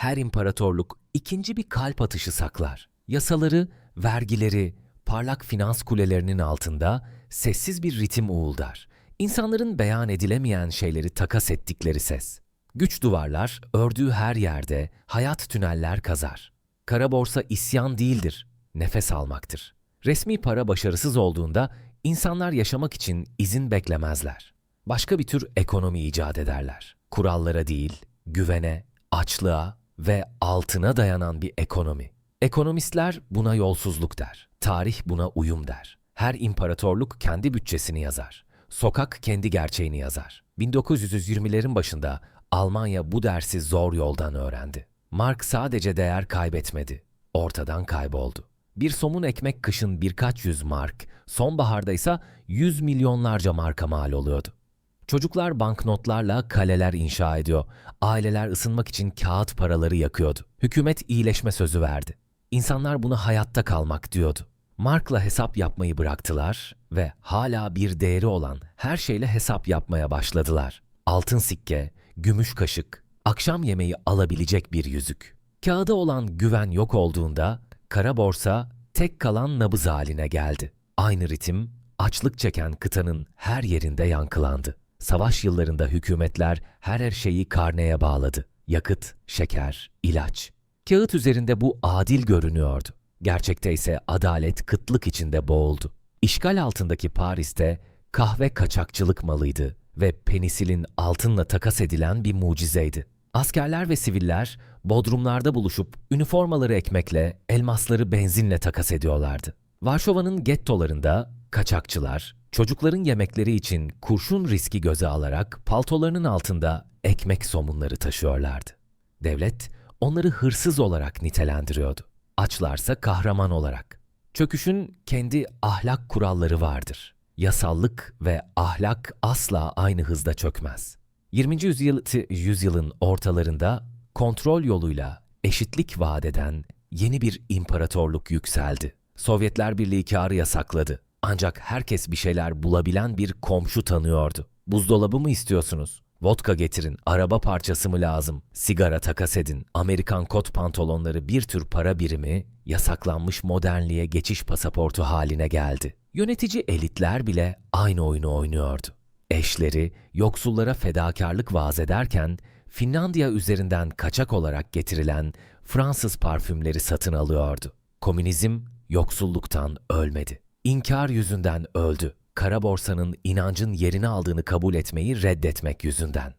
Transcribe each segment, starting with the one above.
her imparatorluk ikinci bir kalp atışı saklar. Yasaları, vergileri, parlak finans kulelerinin altında sessiz bir ritim uğuldar. İnsanların beyan edilemeyen şeyleri takas ettikleri ses. Güç duvarlar ördüğü her yerde hayat tüneller kazar. Kara borsa isyan değildir, nefes almaktır. Resmi para başarısız olduğunda insanlar yaşamak için izin beklemezler. Başka bir tür ekonomi icat ederler. Kurallara değil, güvene, açlığa ve altına dayanan bir ekonomi. Ekonomistler buna yolsuzluk der. Tarih buna uyum der. Her imparatorluk kendi bütçesini yazar. Sokak kendi gerçeğini yazar. 1920'lerin başında Almanya bu dersi zor yoldan öğrendi. Mark sadece değer kaybetmedi, ortadan kayboldu. Bir somun ekmek kışın birkaç yüz mark, sonbaharda ise yüz milyonlarca marka mal oluyordu. Çocuklar banknotlarla kaleler inşa ediyor. Aileler ısınmak için kağıt paraları yakıyordu. Hükümet iyileşme sözü verdi. İnsanlar buna hayatta kalmak diyordu. Mark'la hesap yapmayı bıraktılar ve hala bir değeri olan her şeyle hesap yapmaya başladılar. Altın sikke, gümüş kaşık, akşam yemeği alabilecek bir yüzük. Kağıda olan güven yok olduğunda kara borsa tek kalan nabız haline geldi. Aynı ritim açlık çeken kıtanın her yerinde yankılandı. Savaş yıllarında hükümetler her her şeyi karneye bağladı. Yakıt, şeker, ilaç. Kağıt üzerinde bu adil görünüyordu. Gerçekte ise adalet kıtlık içinde boğuldu. İşgal altındaki Paris'te kahve kaçakçılık malıydı ve penisilin altınla takas edilen bir mucizeydi. Askerler ve siviller bodrumlarda buluşup üniformaları ekmekle, elmasları benzinle takas ediyorlardı. Varşova'nın gettolarında kaçakçılar, çocukların yemekleri için kurşun riski göze alarak paltolarının altında ekmek somunları taşıyorlardı. Devlet onları hırsız olarak nitelendiriyordu. Açlarsa kahraman olarak. Çöküşün kendi ahlak kuralları vardır. Yasallık ve ahlak asla aynı hızda çökmez. 20. yüzyıl, yüzyılın ortalarında kontrol yoluyla eşitlik vaat eden yeni bir imparatorluk yükseldi. Sovyetler Birliği kârı yasakladı. Ancak herkes bir şeyler bulabilen bir komşu tanıyordu. Buzdolabı mı istiyorsunuz? Vodka getirin, araba parçası mı lazım? Sigara takas edin. Amerikan kot pantolonları bir tür para birimi, yasaklanmış modernliğe geçiş pasaportu haline geldi. Yönetici elitler bile aynı oyunu oynuyordu. Eşleri yoksullara fedakarlık vaaz ederken Finlandiya üzerinden kaçak olarak getirilen Fransız parfümleri satın alıyordu. Komünizm yoksulluktan ölmedi. İnkar yüzünden öldü. Kara borsanın inancın yerini aldığını kabul etmeyi reddetmek yüzünden.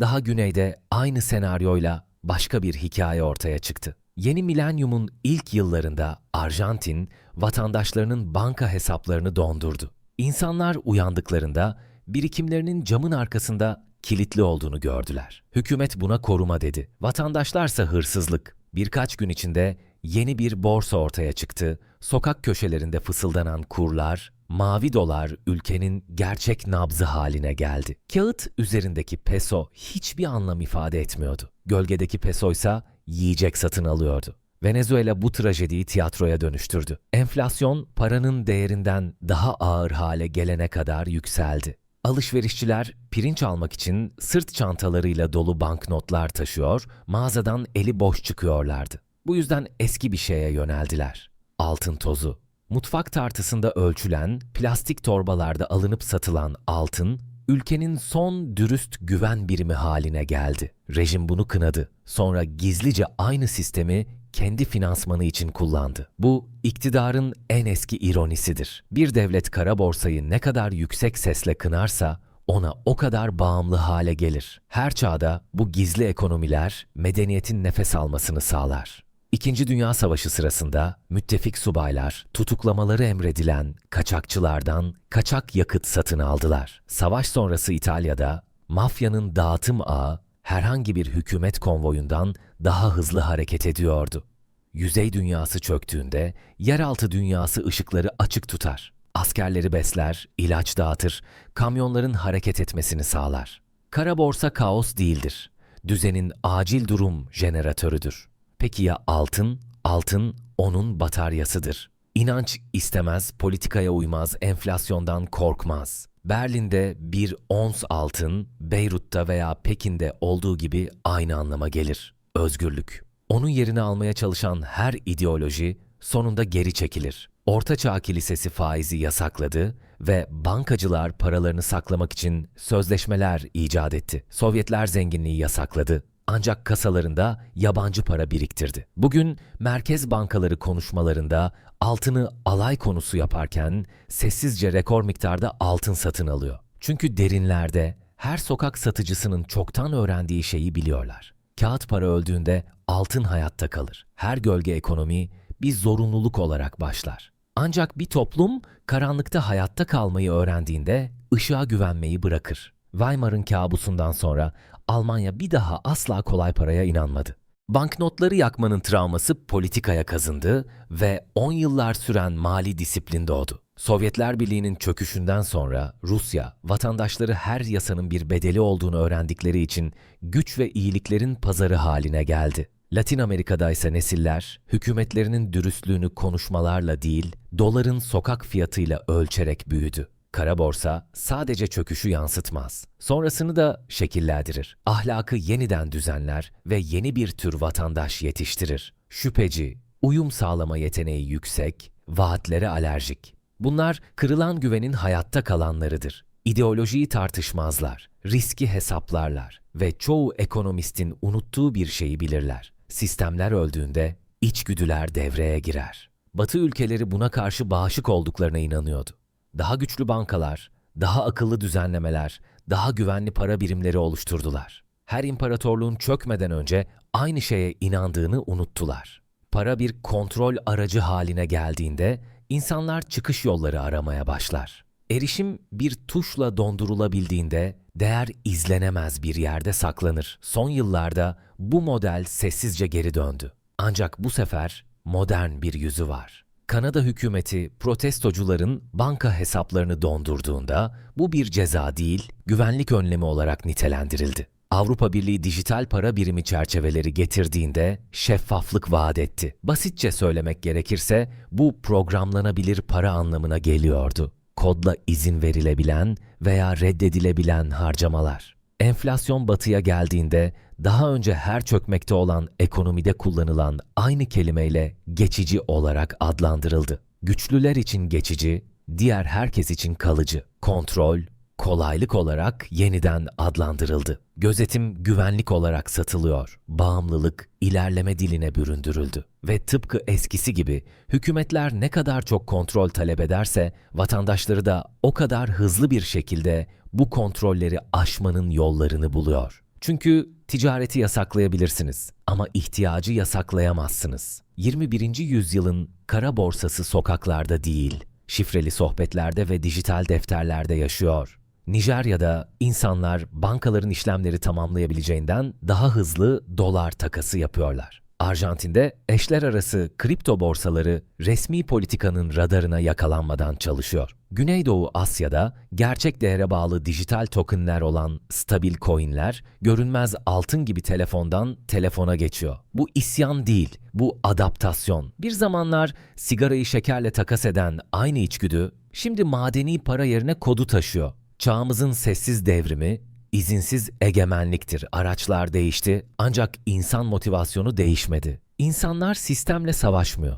Daha güneyde aynı senaryoyla başka bir hikaye ortaya çıktı. Yeni milenyumun ilk yıllarında Arjantin vatandaşlarının banka hesaplarını dondurdu. İnsanlar uyandıklarında birikimlerinin camın arkasında kilitli olduğunu gördüler. Hükümet buna koruma dedi. Vatandaşlarsa hırsızlık. Birkaç gün içinde yeni bir borsa ortaya çıktı. Sokak köşelerinde fısıldanan kurlar, mavi dolar ülkenin gerçek nabzı haline geldi. Kağıt üzerindeki peso hiçbir anlam ifade etmiyordu. Gölgedeki peso ise yiyecek satın alıyordu. Venezuela bu trajediyi tiyatroya dönüştürdü. Enflasyon paranın değerinden daha ağır hale gelene kadar yükseldi. Alışverişçiler pirinç almak için sırt çantalarıyla dolu banknotlar taşıyor, mağazadan eli boş çıkıyorlardı. Bu yüzden eski bir şeye yöneldiler. Altın tozu. Mutfak tartısında ölçülen, plastik torbalarda alınıp satılan altın, ülkenin son dürüst güven birimi haline geldi. Rejim bunu kınadı. Sonra gizlice aynı sistemi kendi finansmanı için kullandı. Bu iktidarın en eski ironisidir. Bir devlet kara borsayı ne kadar yüksek sesle kınarsa ona o kadar bağımlı hale gelir. Her çağda bu gizli ekonomiler medeniyetin nefes almasını sağlar. İkinci Dünya Savaşı sırasında müttefik subaylar tutuklamaları emredilen kaçakçılardan kaçak yakıt satın aldılar. Savaş sonrası İtalya'da mafyanın dağıtım ağı herhangi bir hükümet konvoyundan daha hızlı hareket ediyordu. Yüzey dünyası çöktüğünde yeraltı dünyası ışıkları açık tutar. Askerleri besler, ilaç dağıtır, kamyonların hareket etmesini sağlar. Kara borsa kaos değildir. Düzenin acil durum jeneratörüdür. Peki ya altın? Altın onun bataryasıdır. İnanç istemez, politikaya uymaz, enflasyondan korkmaz. Berlin'de bir ons altın, Beyrut'ta veya Pekin'de olduğu gibi aynı anlama gelir. özgürlük. Onun yerini almaya çalışan her ideoloji sonunda geri çekilir. Ortaçağ Kilisesi faizi yasakladı ve bankacılar paralarını saklamak için sözleşmeler icat etti. Sovyetler zenginliği yasakladı. Ancak kasalarında yabancı para biriktirdi. Bugün merkez bankaları konuşmalarında altını alay konusu yaparken sessizce rekor miktarda altın satın alıyor. Çünkü derinlerde her sokak satıcısının çoktan öğrendiği şeyi biliyorlar. Kağıt para öldüğünde altın hayatta kalır. Her gölge ekonomi bir zorunluluk olarak başlar. Ancak bir toplum karanlıkta hayatta kalmayı öğrendiğinde ışığa güvenmeyi bırakır. Weimar'ın kabusundan sonra Almanya bir daha asla kolay paraya inanmadı. Banknotları yakmanın travması politikaya kazındı ve 10 yıllar süren mali disiplin doğdu. Sovyetler Birliği'nin çöküşünden sonra Rusya, vatandaşları her yasanın bir bedeli olduğunu öğrendikleri için güç ve iyiliklerin pazarı haline geldi. Latin Amerika'da ise nesiller, hükümetlerinin dürüstlüğünü konuşmalarla değil, doların sokak fiyatıyla ölçerek büyüdü. Kara borsa sadece çöküşü yansıtmaz. Sonrasını da şekillendirir. Ahlakı yeniden düzenler ve yeni bir tür vatandaş yetiştirir. Şüpheci, uyum sağlama yeteneği yüksek, vaatlere alerjik. Bunlar kırılan güvenin hayatta kalanlarıdır. İdeolojiyi tartışmazlar, riski hesaplarlar ve çoğu ekonomistin unuttuğu bir şeyi bilirler. Sistemler öldüğünde içgüdüler devreye girer. Batı ülkeleri buna karşı bağışık olduklarına inanıyordu. Daha güçlü bankalar, daha akıllı düzenlemeler, daha güvenli para birimleri oluşturdular. Her imparatorluğun çökmeden önce aynı şeye inandığını unuttular. Para bir kontrol aracı haline geldiğinde insanlar çıkış yolları aramaya başlar. Erişim bir tuşla dondurulabildiğinde değer izlenemez bir yerde saklanır. Son yıllarda bu model sessizce geri döndü. Ancak bu sefer modern bir yüzü var. Kanada hükümeti protestocuların banka hesaplarını dondurduğunda bu bir ceza değil, güvenlik önlemi olarak nitelendirildi. Avrupa Birliği dijital para birimi çerçeveleri getirdiğinde şeffaflık vaat etti. Basitçe söylemek gerekirse bu programlanabilir para anlamına geliyordu. Kodla izin verilebilen veya reddedilebilen harcamalar. Enflasyon batıya geldiğinde daha önce her çökmekte olan ekonomide kullanılan aynı kelimeyle geçici olarak adlandırıldı. Güçlüler için geçici, diğer herkes için kalıcı. Kontrol, kolaylık olarak yeniden adlandırıldı. Gözetim güvenlik olarak satılıyor. Bağımlılık ilerleme diline büründürüldü. Ve tıpkı eskisi gibi hükümetler ne kadar çok kontrol talep ederse vatandaşları da o kadar hızlı bir şekilde bu kontrolleri aşmanın yollarını buluyor. Çünkü ticareti yasaklayabilirsiniz ama ihtiyacı yasaklayamazsınız. 21. yüzyılın kara borsası sokaklarda değil, şifreli sohbetlerde ve dijital defterlerde yaşıyor. Nijerya'da insanlar bankaların işlemleri tamamlayabileceğinden daha hızlı dolar takası yapıyorlar. Arjantin'de eşler arası kripto borsaları resmi politikanın radarına yakalanmadan çalışıyor. Güneydoğu Asya'da gerçek değere bağlı dijital tokenler olan stabil coinler görünmez altın gibi telefondan telefona geçiyor. Bu isyan değil, bu adaptasyon. Bir zamanlar sigarayı şekerle takas eden aynı içgüdü şimdi madeni para yerine kodu taşıyor. Çağımızın sessiz devrimi izinsiz egemenliktir. Araçlar değişti ancak insan motivasyonu değişmedi. İnsanlar sistemle savaşmıyor.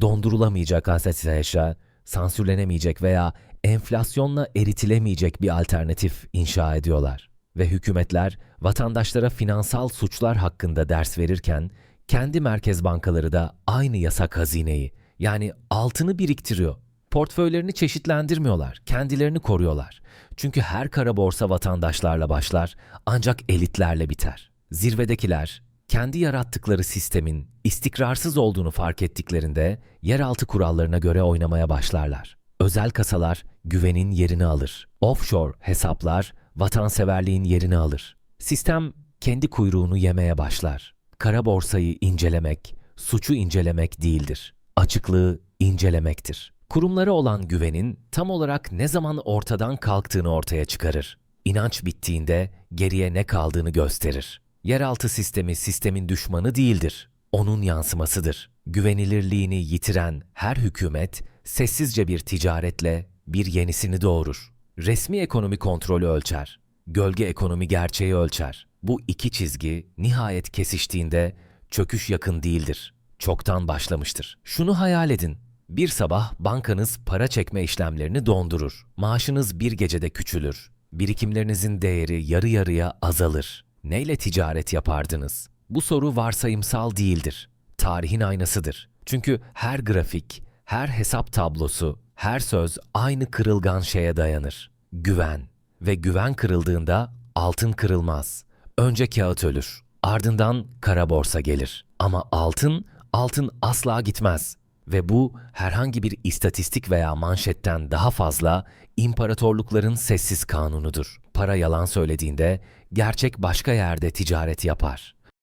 Dondurulamayacak yaşa, sansürlenemeyecek veya enflasyonla eritilemeyecek bir alternatif inşa ediyorlar. Ve hükümetler vatandaşlara finansal suçlar hakkında ders verirken kendi merkez bankaları da aynı yasak hazineyi yani altını biriktiriyor. Portföylerini çeşitlendirmiyorlar, kendilerini koruyorlar. Çünkü her kara borsa vatandaşlarla başlar ancak elitlerle biter. Zirvedekiler kendi yarattıkları sistemin istikrarsız olduğunu fark ettiklerinde yeraltı kurallarına göre oynamaya başlarlar. Özel kasalar güvenin yerini alır. Offshore hesaplar vatanseverliğin yerini alır. Sistem kendi kuyruğunu yemeye başlar. Kara borsayı incelemek, suçu incelemek değildir. Açıklığı incelemektir. Kurumlara olan güvenin tam olarak ne zaman ortadan kalktığını ortaya çıkarır. İnanç bittiğinde geriye ne kaldığını gösterir. Yeraltı sistemi sistemin düşmanı değildir. Onun yansımasıdır. Güvenilirliğini yitiren her hükümet sessizce bir ticaretle bir yenisini doğurur. Resmi ekonomi kontrolü ölçer. Gölge ekonomi gerçeği ölçer. Bu iki çizgi nihayet kesiştiğinde çöküş yakın değildir. Çoktan başlamıştır. Şunu hayal edin. Bir sabah bankanız para çekme işlemlerini dondurur. Maaşınız bir gecede küçülür. Birikimlerinizin değeri yarı yarıya azalır. Neyle ticaret yapardınız? Bu soru varsayımsal değildir. Tarihin aynasıdır. Çünkü her grafik, her hesap tablosu, her söz aynı kırılgan şeye dayanır. Güven. Ve güven kırıldığında altın kırılmaz. Önce kağıt ölür. Ardından kara borsa gelir. Ama altın, altın asla gitmez. Ve bu herhangi bir istatistik veya manşetten daha fazla imparatorlukların sessiz kanunudur. Para yalan söylediğinde gerçek başka yerde ticaret yapar.